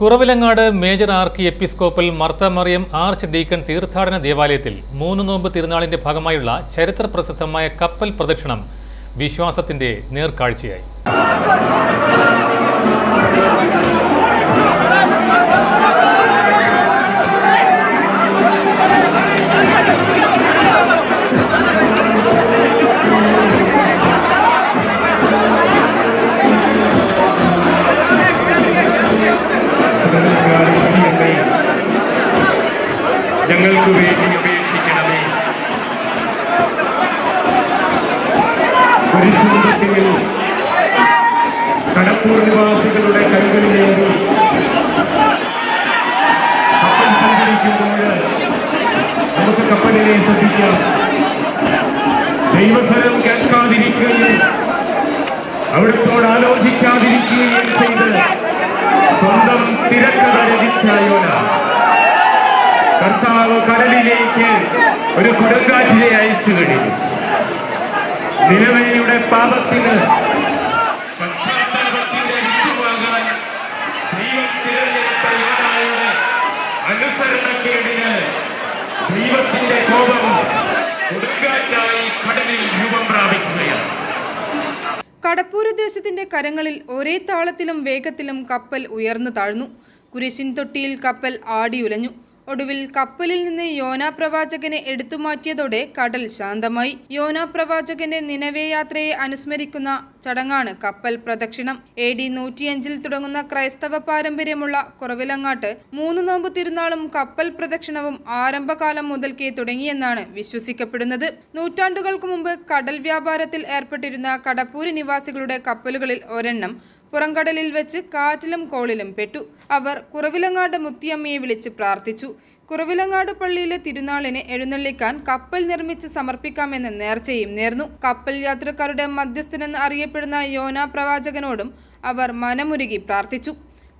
Kuravilangad major archiepiscopal Marth Mariam archdeacon തീർത്ഥാടന ദേവാലയത്തിൽ മൂന്ന് നോമ്പ് തിരുനാളിന്റെ ഭാഗമായുള്ള ചരിത്ര പ്രസിദ്ധമായ കപ്പൽ പ്രദക്ഷിണം വിശ്വാസത്തിന്റെ നേർക്കാഴ്ചയായി. ഞങ്ങൾക്ക് വേണ്ടി അപേക്ഷിക്കണമേ പരിശുദ്ധത്തിൽ കടപ്പൂർ നിവാസികളുടെ കൈകളിലേക്ക് കപ്പൽ സഞ്ചരിക്കുമ്പോൾ നമുക്ക് കപ്പലിനെ ശ്രദ്ധിക്കാം. ദൈവസ്വരം കേൾക്കാതിരിക്കുകയും അവിടുത്തോട് ആലോചിക്കാതിരിക്കുകയും ചെയ്ത് സ്വന്തം തിരക്കഥ കർത്താവ് കടലിലേക്ക് ഒരു കൊടുങ്കാറ്റിനെ അയച്ചു കഴിഞ്ഞു നിലവയുടെ പാപത്തിന് അനുസരണക്കേടിന് ദൈവത്തിന്റെ കോപം കൊടുങ്കാറ്റായി കടലിൽ രൂപം പ്രാപിക്കുകയാണ്. കടപ്പൂർ ദേശത്തിന്റെ കരങ്ങളിൽ ഒരേ താളത്തിലും വേഗത്തിലും കപ്പൽ ഉയർന്നു താഴ്ന്നു. കുരിശിൻ തൊട്ടിയിൽ കപ്പൽ ആടിയുലഞ്ഞു. ഒടുവിൽ കപ്പലിൽ നിന്ന് യോനാ പ്രവാചകനെ എടുത്തുമാറ്റിയതോടെ കടൽ ശാന്തമായി. യോനാ പ്രവാചകന്റെ നിലവേ യാത്രയെ അനുസ്മരിക്കുന്ന ചടങ്ങാണ് കപ്പൽ പ്രദക്ഷിണം. എ ഡി നൂറ്റിയഞ്ചിൽ തുടങ്ങുന്ന ക്രൈസ്തവ പാരമ്പര്യമുള്ള കുറവിലങ്ങാട്ട് മൂന്ന് നോമ്പ് തിരുനാളും കപ്പൽ പ്രദക്ഷിണവും ആരംഭകാലം മുതൽക്കേ തുടങ്ങിയെന്നാണ് വിശ്വസിക്കപ്പെടുന്നത്. നൂറ്റാണ്ടുകൾക്ക് മുമ്പ് കടൽ വ്യാപാരത്തിൽ ഏർപ്പെട്ടിരുന്ന കടപ്പൂര് നിവാസികളുടെ കപ്പലുകളിൽ ഒരെണ്ണം പുറംകടലിൽ വെച്ച് കാറ്റിലും കോളിലും പെട്ടു. അവർ കുറവിലങ്ങാട് മുത്തിയമ്മയെ വിളിച്ച് പ്രാർത്ഥിച്ചു. കുറവിലങ്ങാട് പള്ളിയിലെ തിരുനാളിനെ എഴുന്നള്ളിക്കാൻ കപ്പൽ നിർമ്മിച്ച് സമർപ്പിക്കാമെന്ന് നേർച്ചയും നേർന്നു. കപ്പൽ യാത്രക്കാരുടെ മധ്യസ്ഥനെന്ന് അറിയപ്പെടുന്ന യോന പ്രവാചകനോടും അവർ മനമുരുകി പ്രാർത്ഥിച്ചു.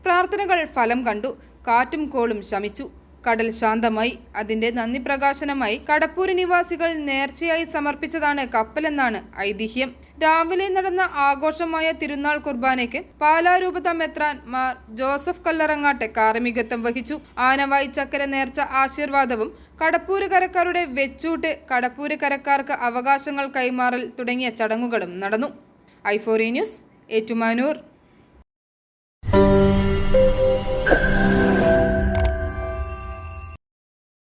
പ്രാർത്ഥനകൾ ഫലം കണ്ടു. കാറ്റും കോളും ശമിച്ചു. കടൽ ശാന്തമായി. അതിന്റെ നന്ദി പ്രകാശനമായി കടപ്പൂർ നിവാസികൾ നേർച്ചയായി സമർപ്പിച്ചതാണ് കപ്പലെന്നാണ് ഐതിഹ്യം. രാവിലെ നടന്ന ആഘോഷമായ തിരുനാൾ കുർബാനയ്ക്ക് പാലാരൂപത മെത്രാൻ മാർ ജോസഫ് കല്ലറങ്ങാട്ടെ കാർമികത്വം വഹിച്ചു. ആനവായി ചക്കര നേർച്ച ആശീർവാദവും കടപ്പൂര് കരക്കാരുടെ വെച്ചൂട്ട് കടപ്പൂര് കരക്കാർക്ക് അവകാശങ്ങൾ കൈമാറൽ തുടങ്ങിയ ചടങ്ങുകളും നടന്നു. ഐഫോറി ന്യൂസ് ഏറ്റുമാനൂർ.